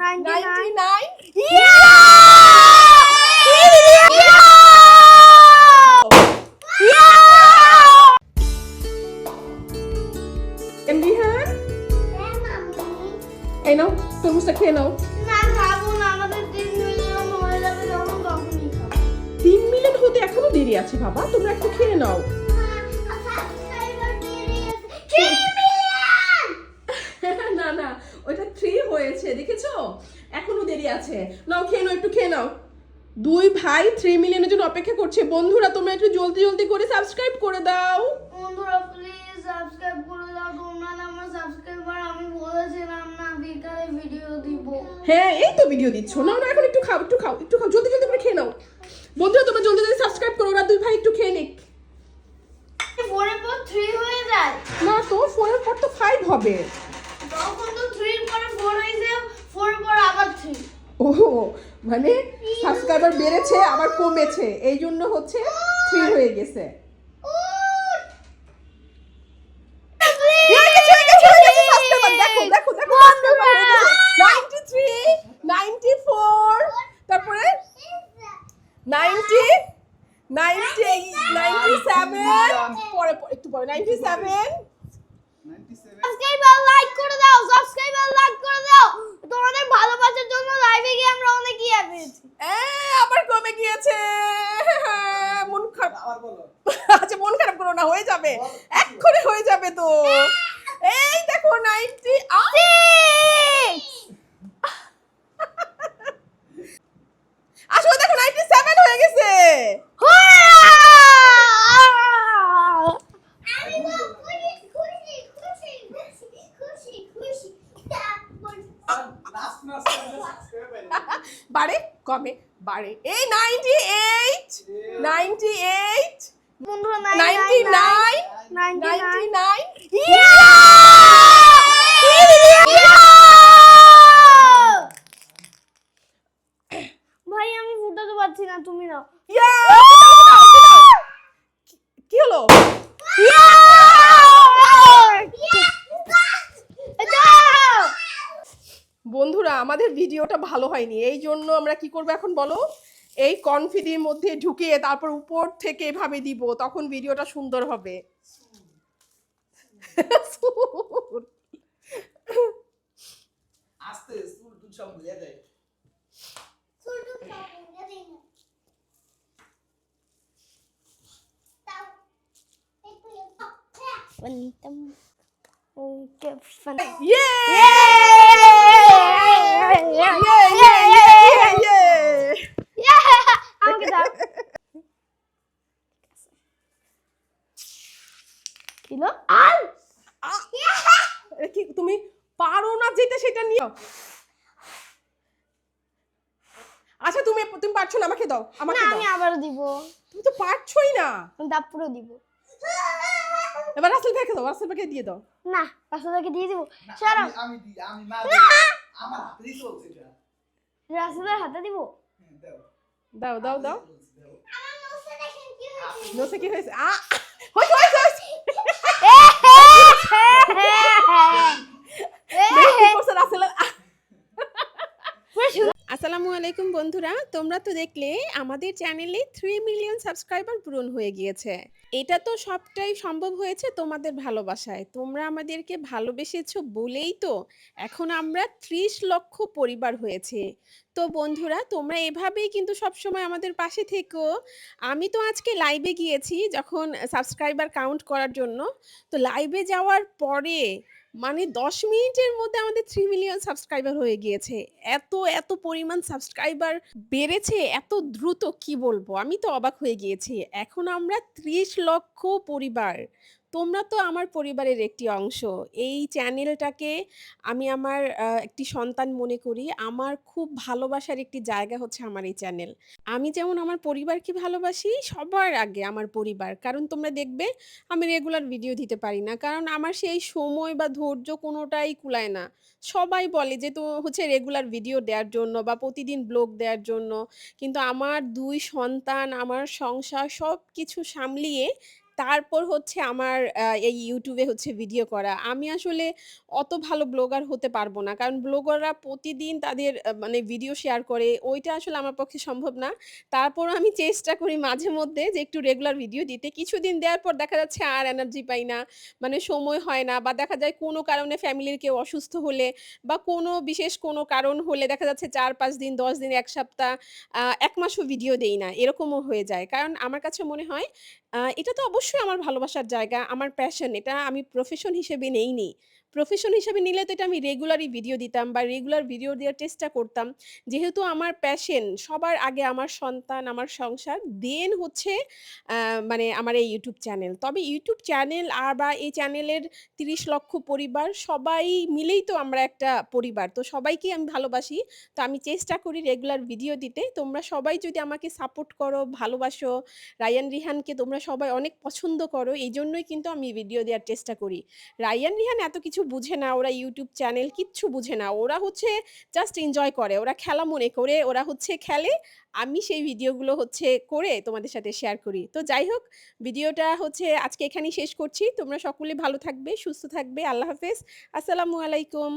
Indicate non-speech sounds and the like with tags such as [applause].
99 এমরিহান এই নাও তরমুজটা খেয়ে নাও তিন মিলিয়ন হতে এখনও দেরি আছে বাবা তোমরা একটু খেয়ে নাও আছে। নাও খেয়ে নাও একটু খেয়ে নাও। দুই ভাই থ্রি মিলিয়নের জন্য অপেক্ষা করছে। বন্ধুরা তোমরা একটু জলদি জলদি করে সাবস্ক্রাইব করে দাও। বন্ধুরা প্লিজ সাবস্ক্রাইব করে দাও। তোমরা না আমার সাবস্ক্রাইবার আমি বলেছিলাম না বিকালে ভিডিও দিব। হ্যাঁ এই তো ভিডিও দিচ্ছ। নাও না এখন একটু খাও একটু খাও একটু খাও। জলদি জলদি করে খেয়ে নাও। বন্ধুরা তোমরা জলদি জলদি সাবস্ক্রাইব করো ওরা দুই ভাই একটু খেয়ে নিক। ফোরের পর থ্রি হয়ে যায়। না তো ফোরের পর তো ফাইভ হবে তখন তো থ্রির পরে ফোর হয়েছে ফোরের পর আবার থ্রি ও মানে সাবস্ক্রাইবার বেড়েছে আবার কমেছে। এই জন্য হচ্ছে থ্রি হয়ে গেছে। গেছে, গেছে, গেছে, subscriber, দেখো, দেখো, দেখো, subscriber গেছে। 93, 94, তারপরে 90, 90, 97, পরে, পরে, একটু পরে, 97, সাবস্ক্রাইবার লাইক করে দাও সাবস্ক্রাইবার লাইক করে দাও। তোমাদের ভালোবাসার জন্য লাইভে গিয়ে আমরা অনেক কি পেয়েছি। এ, আবার কমে গিয়েছে। মন খারাপ। আবার বলো। আচ্ছা মন খারাপ করো না হয়ে যাবে। এক্ষুনি হয়ে যাবে তো। এই দেখো নাইনটি আসলে দেখো নাইনটি সেভেন হয়ে গেছে আমি তো খুশি খুশি খুশি খুশি খুশি খুশি লাস্ট মাস সাবস্ক্রাইব করে বাড়ে কমে বাড়ে। এই ninety eight ninety eight ninety nine ninety nine ভাই আমি ফুটাতে পারছি না তুমি নাও কি হলো বন্ধুরা আমাদের ভিডিওটা ভালো হয়নি। এই জন্য আমরা কি করব এখন বলো? এই কনফিডির মধ্যে ঢুকিয়ে তারপর উপর থেকে এভাবে দিব তখন ভিডিওটা সুন্দর হবে। আস্তে সব ভুলে যায় yay, yay! আমাকে দাও কিলো আর কি তুমি পারো না যেটা সেটা নিও আচ্ছা তুমি তুমি পারছ না আমাকে দাও আমাকে না দাও। আমি আবার দিব। তুমি তো পারছোই না। আমি দাপুরো দিব। এবার রাসেল ভাইকে দাও রাসেল ভাইকে দিয়ে দাও। না রাসেলকে দিয়ে দিব। সারা। আমি- আমি না আমার হাতে দিতে বলছি এটা। রাসেলের হাতে দিব? হুম, দাও। হয়েছে? নোসে কি হয়েছে? আ হয়েছে হয়েছে হয়েছে [laughs] দেখ কি করছে রাসেলের আ- আসসালামু আলাইকুম বন্ধুরা, তোমরা তো দেখলে আমাদের চ্যানেলে থ্রি মিলিয়ন সাবস্ক্রাইবার পূরণ হয়ে গিয়েছে। এটা তো সবটাই সম্ভব হয়েছে তোমাদের ভালোবাসায়। তোমরা আমাদেরকে ভালোবেসেছো বলেই তো এখন আমরা ত্রিশ লক্ষ পরিবার হয়েছে। তো বন্ধুরা, তোমরা এভাবেই কিন্তু সবসময় আমাদের পাশে থেকো। আমি তো আজকে লাইভে গিয়েছি যখন সাবস্ক্রাইবার কাউন্ট করার জন্য। তো লাইভে যাওয়ার পরে মানে দশ মিনিটের মধ্যে আমাদের থ্রি মিলিয়ন সাবস্ক্রাইবার হয়ে গিয়েছে। এত এত পরিমাণ সাবস্ক্রাইবার বেড়েছে, এত দ্রুত কি বলব? আমি তো অবাক হয়ে গিয়েছি। এখন আমরা ত্রিশ লক্ষ পরিবার। তোমরা তো আমার পরিবারের একটি অংশ। এই চ্যানেলটাকে আমি আমার একটি সন্তান মনে করি। আমার খুব ভালোবাসার একটি জায়গা হচ্ছে আমার এই চ্যানেল। আমি যেমন আমার পরিবারকে ভালোবাসি, সবার আগে আমার পরিবার। কারণ তোমরা দেখবে, আমি রেগুলার ভিডিও দিতে পারি না। কারণ আমার সেই সময় বা ধৈর্য কোনোটাই কুলায় না। সবাই বলে যে, তো হচ্ছে রেগুলার ভিডিও দেওয়ার জন্য বা প্রতিদিন ব্লগ দেওয়ার জন্য। কিন্তু আমার দুই সন্তান, আমার সংসার সব কিছু সামলিয়ে তারপর হচ্ছে আমার এই ইউটিউবে হচ্ছে ভিডিও করা। আমি আসলে অত ভালো ব্লগার হতে পারব না। কারণ ব্লগাররা প্রতিদিন তাদের মানে ভিডিও শেয়ার করে। ওইটা আসলে আমার পক্ষে সম্ভব না। তারপরও আমি চেষ্টা করি মাঝে মধ্যে যে একটু রেগুলার ভিডিও দিতে। কিছুদিন দেওয়ার পর দেখা যাচ্ছে আর এনার্জি পাই না। মানে সময় হয় না বা দেখা যায় কোনো কারণে ফ্যামিলির কেউ অসুস্থ হলে বা কোনো বিশেষ কোনো কারণ হলে দেখা যাচ্ছে ৪-৫ দিন, ১০ দিন, ১ সপ্তাহ, ১ মাসও ভিডিও দেই না। এরকমও হয়ে যায়। কারণ আমার কাছে মনে হয় এটা তো অবশ্যই আমার ভালোবাসার জায়গা, আমার প্যাশন। এটা আমি প্রফেশন হিসেবে নেইনি। প্রফেশন হিসেবে নিলে তো এটা আমি রেগুলারই ভিডিও দিতাম বা রেগুলার ভিডিও দেওয়ার চেষ্টা করতাম। যেহেতু আমার প্যাশন সবার আগে আমার সন্তান, আমার সংসার, দেন হচ্ছে মানে আমার এই ইউটিউব চ্যানেল। তবে ইউটিউব চ্যানেল আর বা এই চ্যানেলের ৩০ লক্ষ পরিবার সবাই মিলেই তো আমরা একটা পরিবার। তো সবাইকেই আমি ভালোবাসি। তো আমি চেষ্টা করি রেগুলার ভিডিও দিতে। তোমরা সবাই যদি আমাকে সাপোর্ট করো, ভালোবাসো, রায়ান রিহানকে তোমরা সবাই অনেক পছন্দ করো। এই জন্যই কিন্তু আমি ভিডিও দেওয়ার চেষ্টা করি। রায়ান রিহান এত কিছু বুঝে না। ওরা ইউটিউব চ্যানেল কিচ্ছু বুঝে না। ওরা হচ্ছে জাস্ট এনজয় করে। ওরা খেলা মনে করে ওরা হচ্ছে খেলে। আমি সেই ভিডিওগুলো হচ্ছে করে তোমাদের সাথে শেয়ার করি। তো যাই হোক ভিডিওটা হচ্ছে আজকে এখানেই শেষ করছি। তোমরা সকলে ভালো থাকবে, সুস্থ থাকবে। আল্লাহ হাফেজ। আসসালামু আলাইকুম।